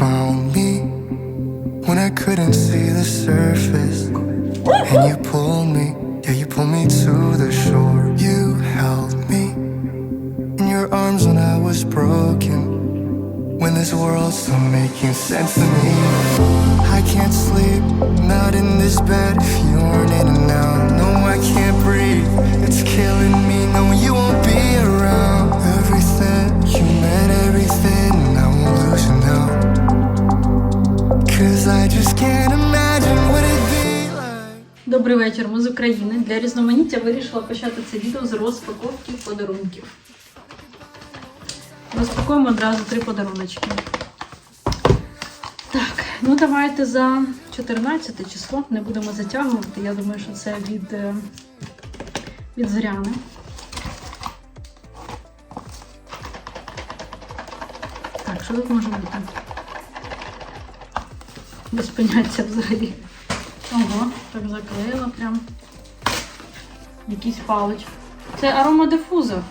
found me when I couldn't see the surface. And you pulled me, yeah, you pulled me to the shore. You held me in your arms when I was broken. When this world's still making sense to me. I can't sleep, not in this bed if you aren't in and out. No, I can't breathe, it's killing me. No, you won't be around. Добрий вечір, ми з України. Для різноманіття вирішила почати це відео з розпаковки подарунків. Розпакуємо одразу три подаруночки. Так, ну давайте за 14 число. Не будемо затягувати. Я думаю, що це від, е, від Зоряни. Так, що тут може бути? Без поняття взагалі. Ого, так заклеїла прям. Якийсь палич. Це аромадифузор.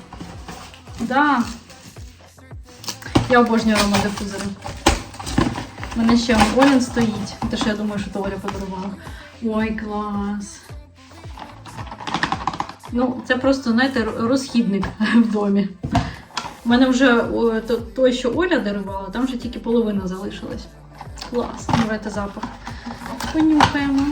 Да. Я обожнюю аромадифузори. У мене ще Олін стоїть. Те, що я думаю, що то Оля подарувала. Ой, клас. Ну, це просто, знаєте, розхідник в домі. У мене вже той, що Оля дарувала, там вже тільки половина залишилась. Клас. Давайте запах. Понюхаємо.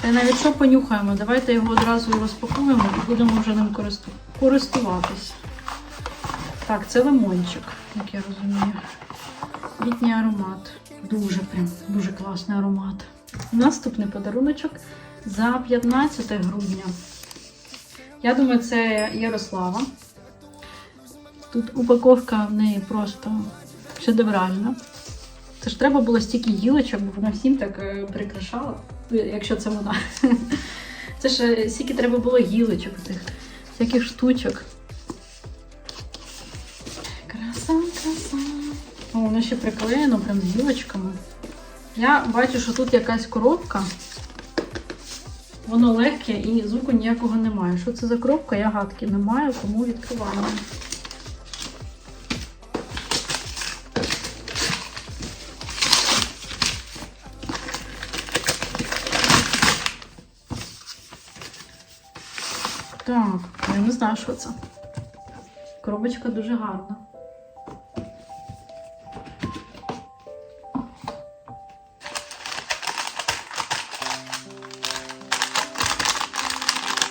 Та навіть що понюхаємо, давайте його одразу розпакуємо і будемо вже ним користу- користуватись. Так, це лимончик, як я розумію. Літній аромат. Дуже прям, дуже класний аромат. Наступний подаруночок за 15 грудня. Я думаю, це Ярослава. Тут упаковка в неї просто шедевральна. Це ж треба було стільки гілочок, бо вона всім так е, прикрашала, Ну, якщо це вона. Це ж е, стільки треба було гілочок, тих всяких штучок. Краса, краса. О, воно ще приклеєно прям з гілочками. Я бачу, що тут якась коробка. Воно легке і звуку ніякого немає. Що це за коробка? Я гадки не маю, тому відкриваємо. Так, я не знаю, що це. Коробочка дуже гарна.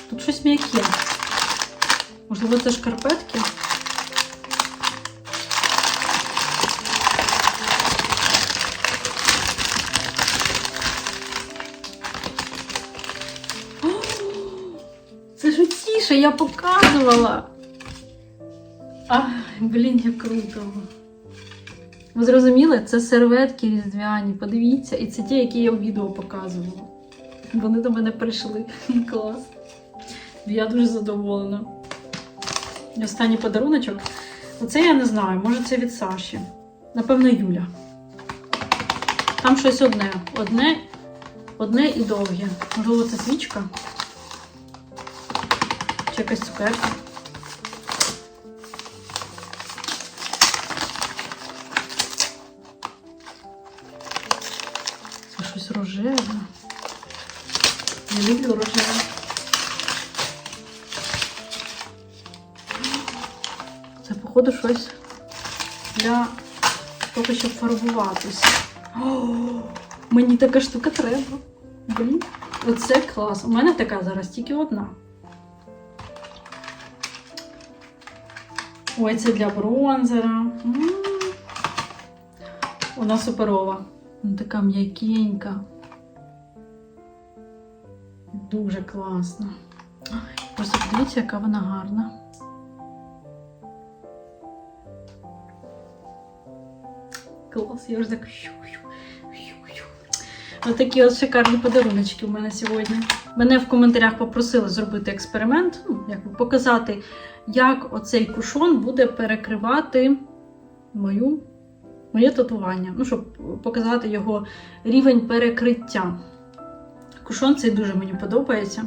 Тут щось м'яке. Можливо, це шкарпетки? Я показувала. Ай, блін, як круто. Ви зрозуміли? Це серветки різдвяні. Подивіться, і це ті, які я в відео показувала. Вони до мене прийшли. Клас. Я дуже задоволена. І Останній подаруночок. Оце я не знаю, може це від Саші. Напевно, Юля. Там щось одне. Одне, одне і довге. Можливо, це свічка. Якась цукерка. Це щось рожеве. Я люблю рожеве. Це, походу, щось для того, щоб фарбуватись. Мені така штука треба. Блін, оце клас. У мене така зараз тільки одна. Ой, це для бронзера. М. Вона суперова. Вона така м'якенька. Дуже класна. Просто подивіться, яка вона гарна. Клас, я вже так. Ось такі от шикарні подаруночки у мене сьогодні. Мене в коментарях попросили зробити експеримент, ну, якби показати, як оцей кушон буде перекривати мою, моє татування. Ну, щоб показати його рівень перекриття. Кушон цей дуже мені подобається.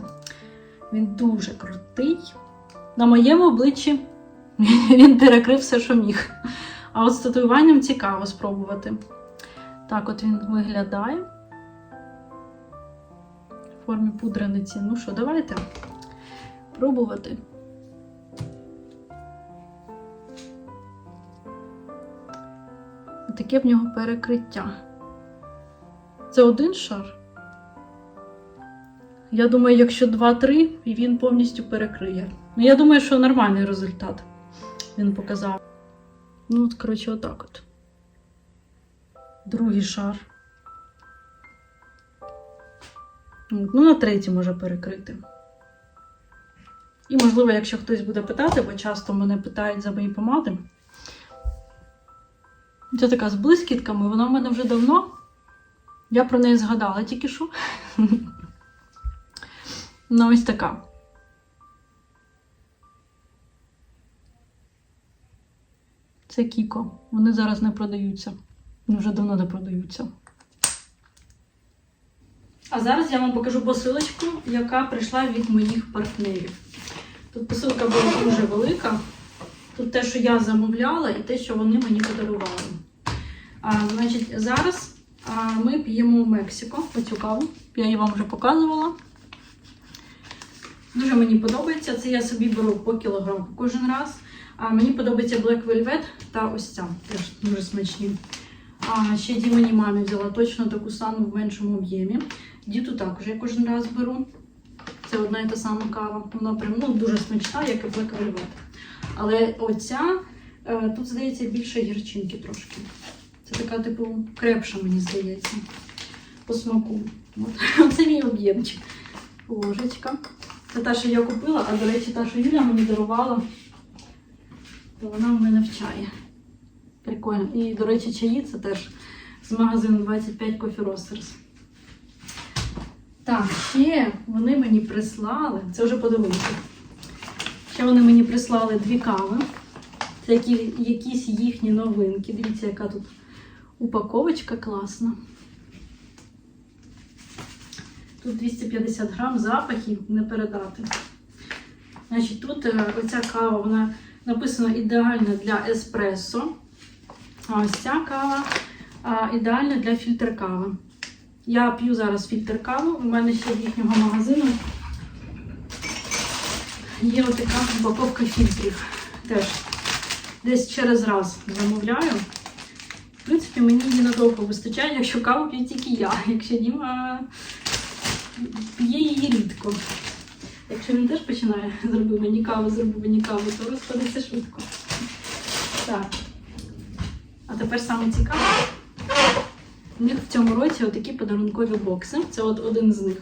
Він дуже крутий. На моєму обличчі він перекрив все, що міг. А от з татуюванням цікаво спробувати. Так, от він виглядає. В формі пудрениці. Ну що, давайте пробувати. Таке в нього перекриття. Це один шар. Я думаю, якщо 2-3, і він повністю перекриє. Ну, я думаю, що нормальний результат він показав. Ну, от, коротше, отак от. Другий шар. Ну, на третій може перекрити. І, можливо, якщо хтось буде питати, бо часто мене питають за мої помади. Це така з блискітками, вона в мене вже давно. Я про неї згадала тільки що. Ну, ось така. Це Кіко. Вони зараз не продаються. Ну, Вже давно не продаються. А зараз я вам покажу посилочку, яка прийшла від моїх партнерів. Тут посилка була дуже велика. Тут те, що я замовляла, і те, що вони мені подарували. Значить, зараз ми п'ємо Мексико, оцю каву. Я її вам вже показувала. Дуже мені подобається. Це я собі беру по кілограму кожен раз. А мені подобається Black Velvet та ось ця. Теж дуже смачні. А ще Дімані мамі взяла точно таку саму в меншому об'ємі. Діту також я кожен раз беру. Це одна і та сама кава. Вона прям ну, дуже смачна, як і Black Velvet. Але оця, е, тут, здається, більше гірчинки трошки. Це така, типу, крепша, мені здається, по смаку. От. Це мій об'ємчик. Ложечка. Це та, що я купила, а до речі, та, що Юля мені дарувала, то вона в мене в чаї. Прикольно. І, до речі, чаї це теж з магазину 25 Coffee Roasters. Так, ще вони мені прислали, це вже подивилися. Ще вони мені прислали дві кави. Це які, якісь їхні новинки. Дивіться, яка тут упаковочка класна. Тут 250 грам запахів не передати. Значить, тут е, оця кава, вона написана ідеальна для еспресо. А ось ця кава ідеальна для фільтр кави. Я п'ю зараз фільтр каву. У мене ще з їхнього магазину є отака упаковка фільтрів. Теж десь через раз замовляю. В принципі, мені її надовго вистачає, якщо каву п'ю тільки я. Якщо Діма п'є її рідко. Якщо він теж починає зроби мені каву, зроби мені каву, то розходиться швидко. Так. А тепер саме цікаве. У них в цьому році отакі подарункові бокси. Це от один з них.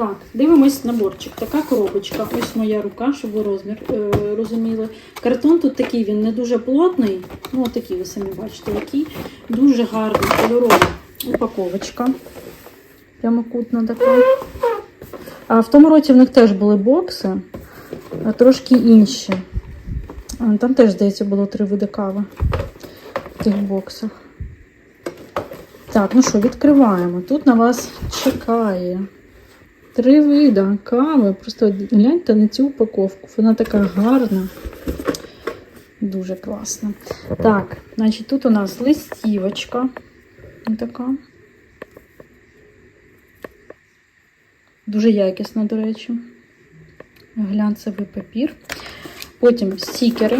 Так, дивимось наборчик. Така коробочка. Ось моя рука, щоб ви розмір е, розуміли. Картон тут такий, він не дуже плотний. Ну, отакий, ви самі бачите, який. Дуже гарний кольорова упаковочка. Прямокутна така. А в тому році в них теж були бокси, а трошки інші. Там теж, здається, було три види кави в тих боксах. Так, ну що, відкриваємо. Тут на вас чекає три види кави. Просто гляньте на цю упаковку. Вона така гарна. Дуже класна. Так, значить, тут у нас листівочка. Така. Дуже якісна, до речі. Глянцевий папір. Потім стікери.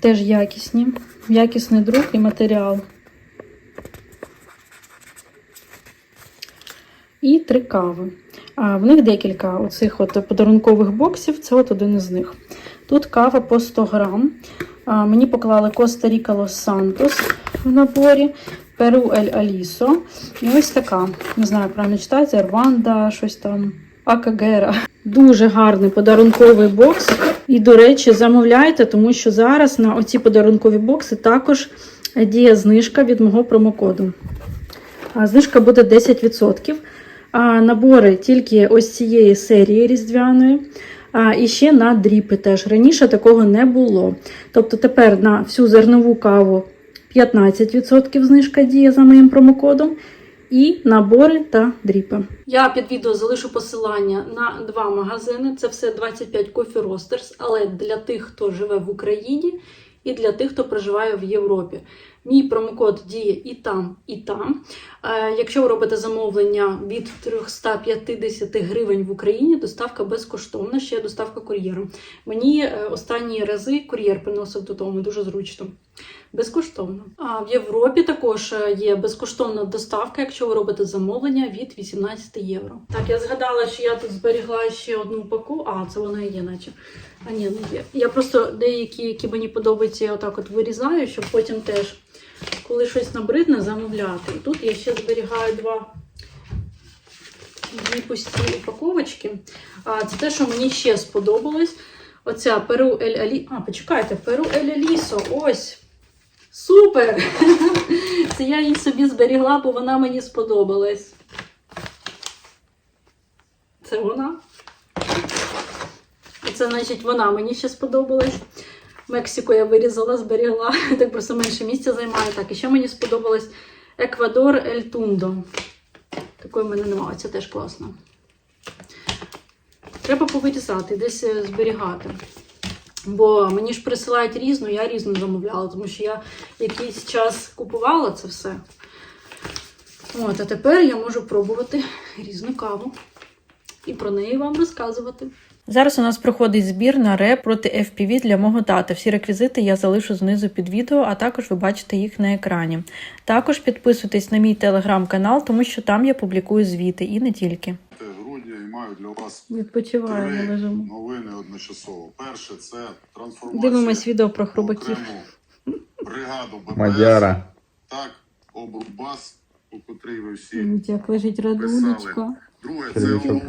Теж якісні. Якісний друк і матеріал. І три кави. А в них декілька оцих от подарункових боксів. Це от один із них. Тут кава по 100 грам. А, мені поклали Коста Ріка Лос Сантос в наборі. Перу Ель Алісо. І ось така. Не знаю, правильно читається, Рванда, щось там. Акагера. Дуже гарний подарунковий бокс. І, до речі, замовляйте, тому що зараз на оці подарункові бокси також діє знижка від мого промокоду. Знижка буде 10%. Набори тільки ось цієї серії різдвяної. А, і ще на дріпи теж. Раніше такого не було. Тобто тепер на всю зернову каву 15% знижка діє за моїм промокодом. і набори та дріпи. Я під відео залишу посилання на два магазини. Це все 25 Coffee Roasters, але для тих, хто живе в Україні, і для тих, хто проживає в Європі. Мій промокод діє і там, і там. Е, якщо ви робите замовлення від 350 гривень в Україні, доставка безкоштовна, ще доставка кур'єром. Мені е, останні рази кур'єр приносив додому дуже зручно. Безкоштовно. А в Європі також е, є безкоштовна доставка, якщо ви робите замовлення від 18 євро. Так, я згадала, що я тут зберігла ще одну упаковку. А, це вона і є, наче. А ні, не є. Я просто деякі, які мені подобаються, я отак от вирізаю, щоб потім теж, коли щось набридне, замовляти. І тут я ще зберігаю два дві пусті упаковочки. А, це те, що мені ще сподобалось. Оця Перу Ель Алі. А, почекайте, Перу Ель Алісо. Ось. Супер! Це я її собі зберігла, бо вона мені сподобалась. Це вона. Це, значить, вона мені ще сподобалась. Мексику я вирізала, зберігла. Так просто менше місця займає. Так, і ще мені сподобалось Еквадор Ель Тундо. Такої в мене немає, це теж класно. Треба повирізати, десь е, зберігати. Бо мені ж присилають різну, я різну замовляла, тому що я якийсь час купувала це все. От, а тепер я можу пробувати різну каву і про неї вам розказувати. Зараз у нас проходить збір на реп проти FPV для мого тата. Всі реквізити я залишу знизу під відео, а також ви бачите їх на екрані. Також підписуйтесь на мій телеграм-канал, тому що там я публікую звіти і не тільки. грудня і маю для вас Відпочиваємо, три лежимо. новини одночасово. Перше це трансформація. Дивимось відео про хробаків. окрему бригаду БПС. Мадяра. Так, обрубас, у котрій ви всі. Як лежить радулечко. Друге, це Червячок.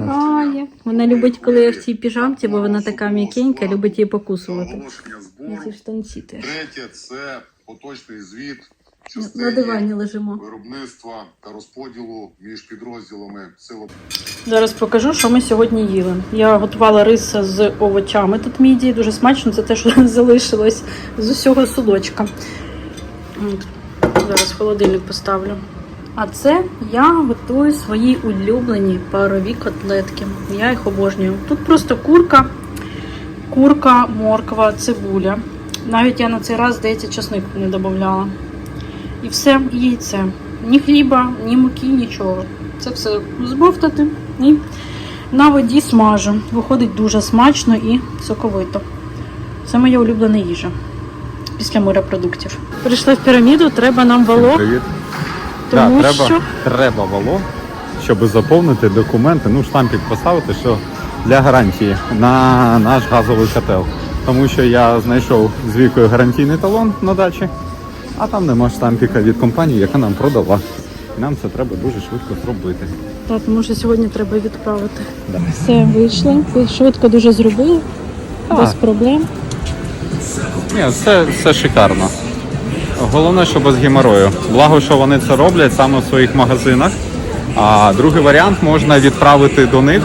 Вона любить, коли я в цій піжамці, бо вона така м'якенька, любить її покусувати. Оголошення. Ці штанці теж. Третє це поточний звіт На дивані лежимо. виробництва та розподілу між підрозділами сил Зараз покажу, що ми сьогодні їли. Я готувала рис з овочами тут міді. Дуже смачно, це те, що залишилось з усього судочка. От. Зараз в холодильник поставлю. А це я готую свої улюблені парові котлетки. Я їх обожнюю. Тут просто курка, курка, морква, цибуля. Навіть я на цей раз, здається, часник не додавала. І все, яйце. Ні хліба, ні муки, нічого. Це все збовтати і на воді смажу. Виходить дуже смачно і соковито. Це моя улюблена їжа після морепродуктів. Прийшли в піраміду, треба нам Привіт. Тому да, треба, що треба вало, щоб заповнити документи, ну штампік поставити, що для гарантії на наш газовий котел. Тому що я знайшов з вікою гарантійний талон на дачі, а там нема штампіка від компанії, яка нам продала. І Нам це треба дуже швидко зробити. так, тому що сьогодні треба відправити. Да. Все вийшли, швидко дуже зробили, без проблем. Ні, це, це шикарно. Головне, що без геморою. Благо, що вони це роблять саме в своїх магазинах. А другий варіант можна відправити до них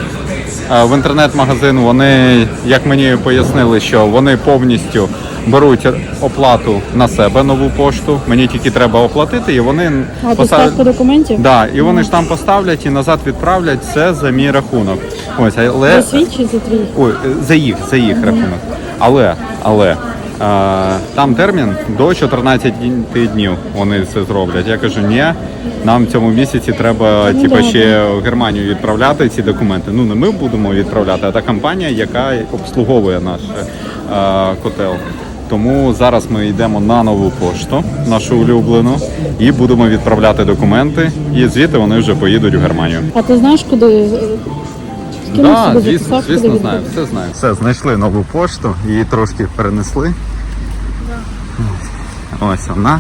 е, в інтернет-магазин. Вони, як мені пояснили, що вони повністю беруть оплату на себе нову пошту. Мені тільки треба оплатити, і вони А доставка документів? Да, і вони ж там поставлять і назад відправлять це за мій рахунок. Ось, але За свій чи за твій? Ой, за їх, за їх рахунок. Але, але там термін до 14 днів вони це зроблять. Я кажу, ні, нам в цьому місяці треба типу, ще в Германію відправляти ці документи. Ну не ми будемо відправляти, а та компанія, яка обслуговує наш е, котел. Тому зараз ми йдемо на нову пошту, нашу улюблену, і будемо відправляти документи. І звідти вони вже поїдуть в Германію. А ти знаєш, куди? Скинув Да, собі, звісно, записав, звісно куди знаю, все знаю. Все, знайшли нову пошту, її трошки перенесли. Ось вона.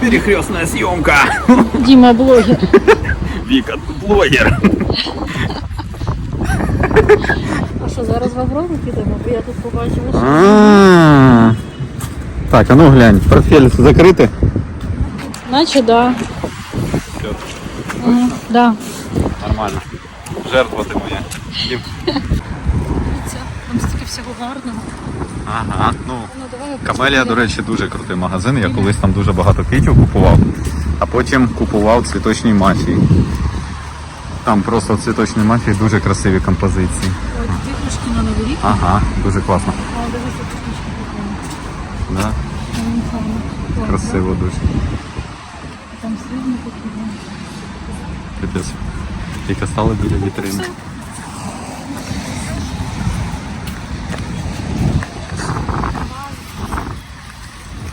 Перехрестная съемка. Діма блогер. Вика, блогер. Що, зараз в Аврору підемо? Бо я тут побачила, що А. Так, а ну глянь, портфель закритий. наче да. Мгм, да. Нормально. Жертва ти моя. Дивіться, там стільки всього гарного. Ага, ну. Ну, давай Камелія, до речі, дуже крутий магазин. Я колись там дуже багато квітів купував, а потім купував цвіточній мафії. Там просто в цвіточній мафії дуже красиві композиції. Ой, такі іграшки на Новий рік. Ага, дуже класно. Дивися, книжки прикольні. Да? Гарно. Ой, Красиво дуже. Там срібні ну. Капець. Тільки стали біля вітрини.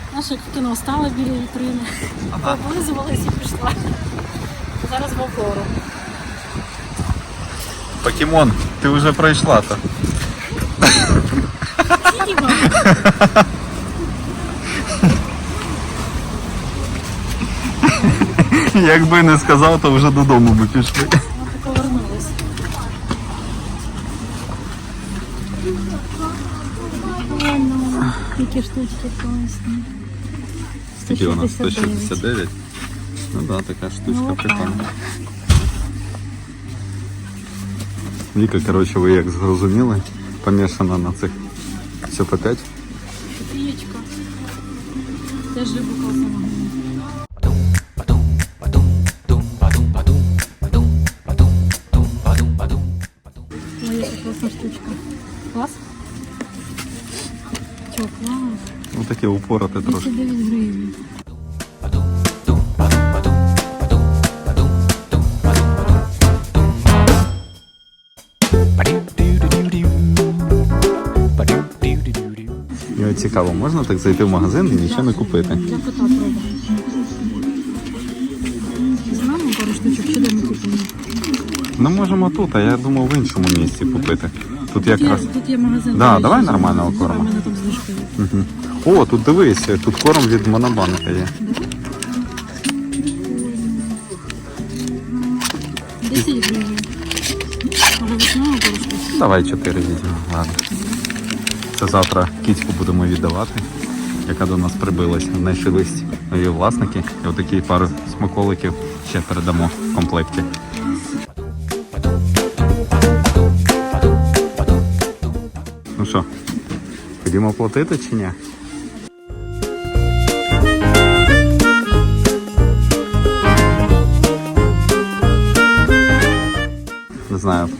Знаєш, як в кіно стала біля вітрини, облизувалась і пішла. Зараз в Аврору. Покемон, ти вже пройшла то. Діма! Якби не сказав, то вже додому би пішли. Повернулись. Які штучки класні. Скільки вона? 169. 169? Ну да, така штучка Ну, прикольна. Віка, коротше, ви як зрозуміли, помішана на цих СП5. Копієчка. Теж люблю класно магазин. Ой, яка класна штучка. Клас? Чо, клас? Ну таке упороте трошки. Цікаво, можна так зайти в магазин і нічого не купити. Для кота пробую. Знаємо пару штучок, чи де ми купимо? Ну можемо тут, а я думав в іншому місці купити. Тут якраз. є, тут є магазин. Да, давай нормального корму. Мене там знижка є. Мгм. О, тут дивись, тут корм від Монобанка є. 10 гривень. Може весняного пару? Давай чотири візьмемо. Ладно. Це завтра кіцьку будемо віддавати, яка до нас прибилася. Знайшлись нові власники. І отакі пару смаколиків ще передамо в комплекті. Ну що, ходімо платити чи ні?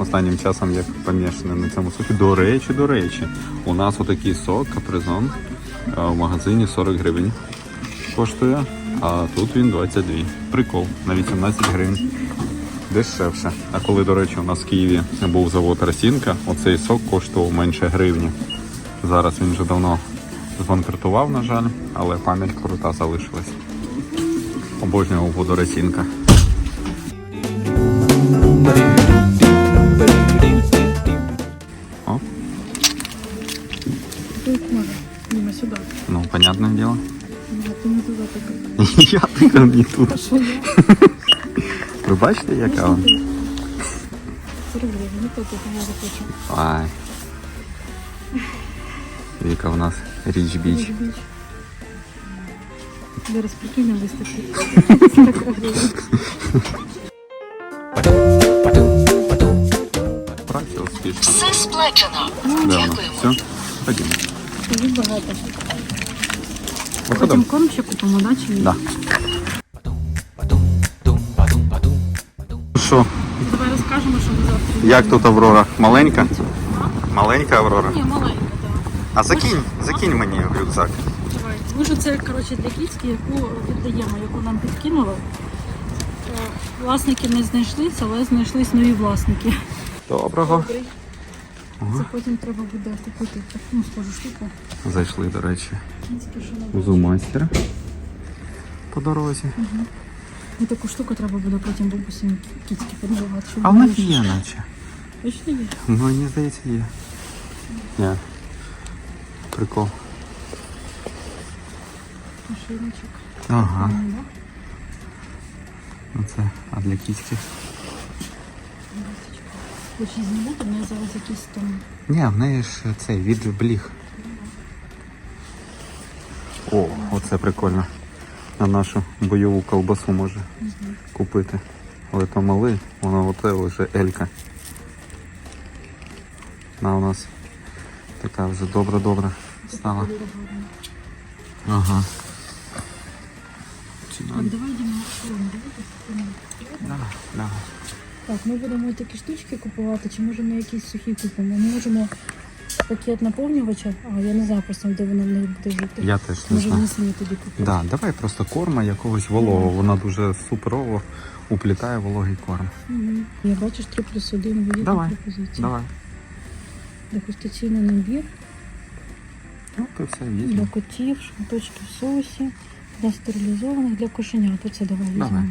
Останнім часом як помішаний на цьому сокі. До речі, до речі, у нас отакий сок капризон е, в магазині 40 гривень коштує, а тут він 22. Прикол, на 18 гривень. Дешевше. А коли, до речі, у нас в Києві був завод Росінка, оцей сок коштував менше гривні. Зараз він вже давно збанкрутував, на жаль, але пам'ять крута залишилась. Обожнював воду Росінка. Я тільки не тут. Ви бачите, яка вона? 40 гривень. Ну, то тут я захочу. Ай. Віка у нас річ біч. Зараз прикинь на виставці. 40 гривень. Праця успішна. Все сплачено. Давно. Все, ходімо. Тобі багато. Потім корм ще купимо, да, чи ні? Да. Що, Давай розкажемо, що ми завтра. як тут Аврора? Маленька? Маленька Аврора. Ні, маленька, так. А закинь, закинь мені в рюкзак. Давай. Ми ж це, коротше, для кіцьки, яку віддаємо, яку нам підкинули. Е, Власники не знайшлися, але знайшлись нові власники. Доброго. Це потім треба буде купити таку схожу штуку. Зайшли, до речі, у зумастера по дорозі. І таку штуку треба буде потім бабусі кіцьки подарувати. щоб А в нас є наче. Точно є? Ну, мені здається, є. Ні. Прикол. Машиночок. Ага. Ну. Оце, а для кістки? Хоч і знімати, в неї зараз якісь там. Ні, в неї ж цей від бліг. О, оце прикольно. На нашу бойову колбасу може купити. Але то малий, воно оте вже елька. Вона у нас така вже добра-добра стала. Ага. Так, давай йдемо. Давай, давай. Так, ми будемо такі штучки купувати, чи може ми якісь сухі купимо? Ми можемо пакет наповнювача, а я не знаю просто, де воно не буде жити. Я теж не Може знаю. вони самі тоді купити. Да, давай просто корма якогось вологого. Вона дуже суперово уплітає вологий корм. Угу. Я бачиш 3 плюс 1 вигідна Давай, пропозиція. Давай. Дегустаційний набір Ну, ти все для котів, шматочки в соусі, для стерилізованих, для кошенят. Оце давай візьмемо. Давай.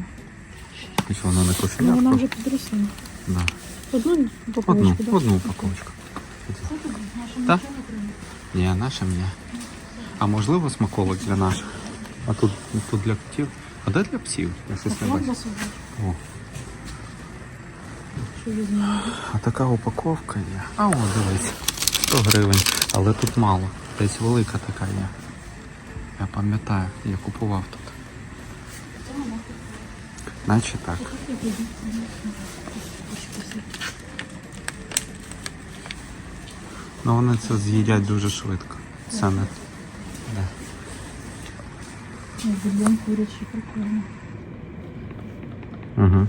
І що воно не Ну, вона кошенятко? вже підросла. Да. Одну Одну, упаковочку, да? одну упаковочку. Так? Ні, нашим ні. А можливо смаколик для наших. А тут, тут для котів. А де для псів? Я щось не бачу. О, а така упаковка є. А о, дивись. 100 гривень. Але тут мало. Десь велика така є. Я пам'ятаю, я купував тут. Наче так. Ну вони це з'їдять дуже швидко. Це не. Да. Ой, Бульйон курячий, прикольно. Угу.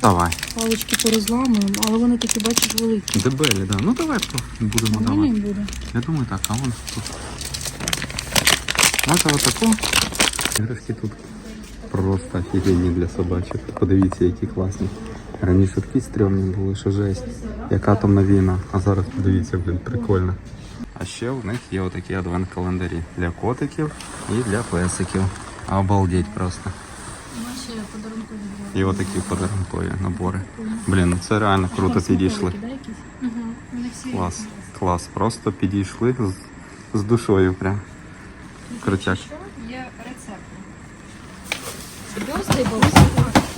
Давай. Палички порозламуємо, але вони такі, бачиш, великі. Дебелі, да. Ну давай будемо давати. буде? Я думаю так, а вон тут. Може отаку? Іграшки тут просто офігенні для собачок. Подивіться, які класні. Раніше такі стрьомні були, що жесть. Як атомна війна. А зараз подивіться, блін, прикольно. А ще у них є отакі адвент-календарі для котиків і для песиків. Обалдеть просто. І отакі подарункові набори. Блін, ну це реально круто підійшли. Клас, клас. Просто підійшли з, з душою прям. Крутяк.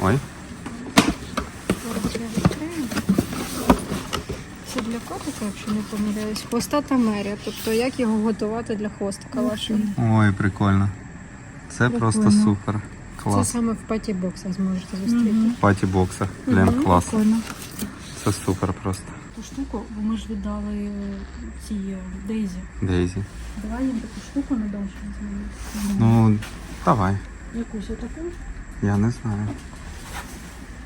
Ой, Це для котика, якщо не помиляюсь. Хвостата мерія, тобто як його готувати для хвостика вашого. ой, прикольно. Це просто Прикольно. супер. Це саме в паті боксах зможете зустріти. В Паті бокса. Блін, клас. Прикольно. Це супер просто. Ту штуку, бо ми ж віддали е, цій е, Дейзі. Дейзі. Давай їм таку штуку не дам, Ну, давай. Якусь отаку. Я не знаю.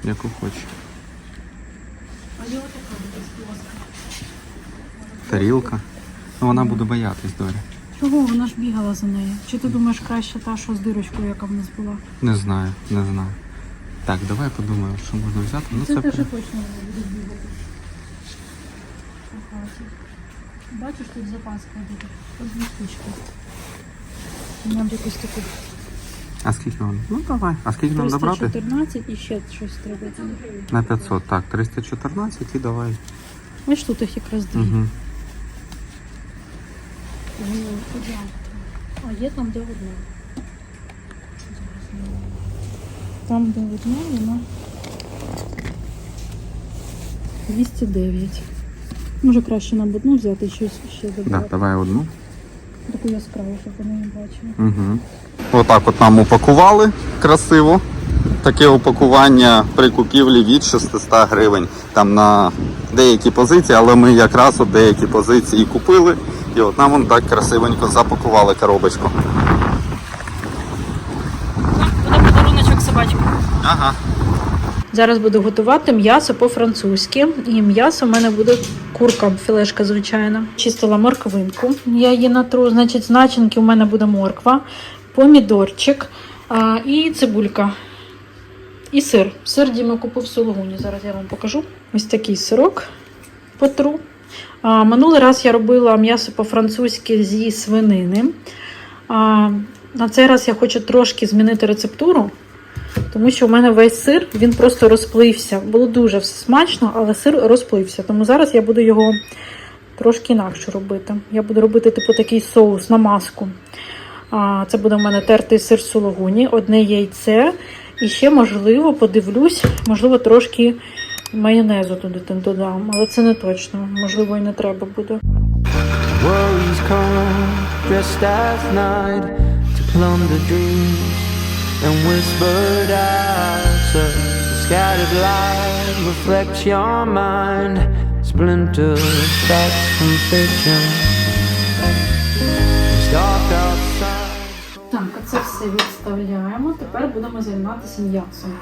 Яку хочеш. Тарілка. Ну вона буде боятись долі. Чого вона ж бігала за нею? Чи ти думаєш краще та, що з дирочкою, яка в нас була? Не знаю, не знаю. Так, давай подумаємо, що можна взяти. Ну Це це теж при- точно не буде бігати. Бачиш, тут запаска буде. Одні штучки. Нам якусь таку А скільки воно? Ну давай. А скільки нам добрати? 314 і ще щось треба. там. На 500. Так, 314 і давай. Ось тут їх якраз дві. Угу. Ну. А є там, де одна. Там, де одна, вона 209. Може краще нам одну взяти щось ще Да, добре. давай одну. Таку яскраву, щоб вони не бачили. Угу. Отак от нам упакували красиво. Таке упакування при купівлі від 600 гривень. Там на деякі позиції, але ми якраз от деякі позиції купили. І от нам вон так красивенько запакували коробочку. Буде подаруночок собачки. Ага. Зараз буду готувати м'ясо по-французьки. І м'ясо в мене буде курка, філешка звичайна. Чистила морквинку. Я її натру, значить, з начинки у мене буде морква, помідорчик і цибулька. І сир. Сир Діма купив в Сологуні. Зараз я вам покажу. Ось такий сирок потру. А, минулий раз я робила м'ясо по-французьки зі свинини. А, на цей раз я хочу трошки змінити рецептуру. Тому що у мене весь сир він просто розплився. Було дуже смачно, але сир розплився. Тому зараз я буду його трошки інакше робити. Я буду робити типу такий соус на маску. Це буде в мене тертий сир сулугуні, одне яйце. І ще, можливо, подивлюсь, можливо, трошки майонезу туди додам, але це не точно. Можливо, і не треба буде. Worries as night to plunder dreams and whispered out the scattered light reflects your mind. It's splinters back from fiction. Dark outside. Так, це все відставляємо. Тепер будемо займатися м'ясом.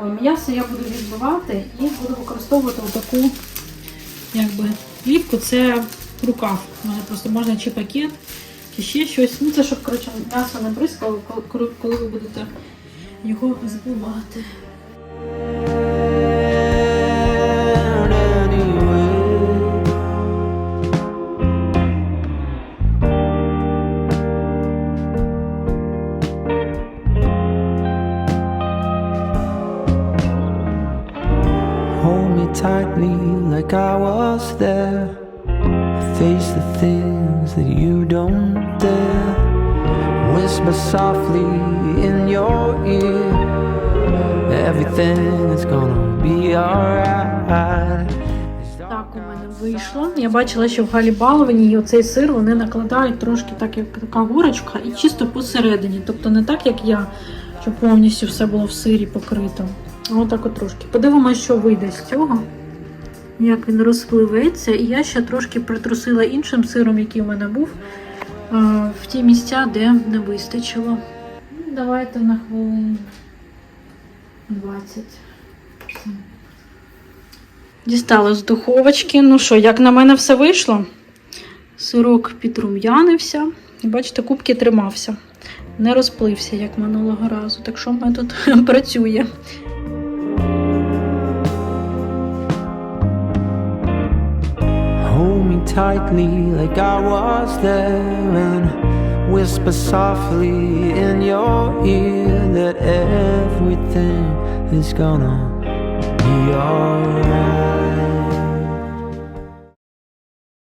Е, М'ясо я буду відбивати і буду використовувати таку якби, плівку. Це рукав. Може, просто можна чи пакет, чи ще щось. Ну, це щоб коротше, м'ясо не бризкало, коли- ви будете його збивати. Бачила, що в Галі Баловані і оцей сир вони накладають трошки так, як така гурочка, і чисто посередині. Тобто не так, як я, щоб повністю все було в сирі покрито. А отак от трошки. Подивимося, що вийде з цього. Як він розпливеться. І я ще трошки притрусила іншим сиром, який у мене був, е, в ті місця, де не вистачило. Ну, Давайте на хвилин 20. Дістала з духовочки. Ну що, як на мене все вийшло? Сирок підрум'янився. І бачите, кубки тримався. Не розплився, як минулого разу. Так що метод працює. Hold me tightly like I was there and whisper softly in your ear that everything is gonna be.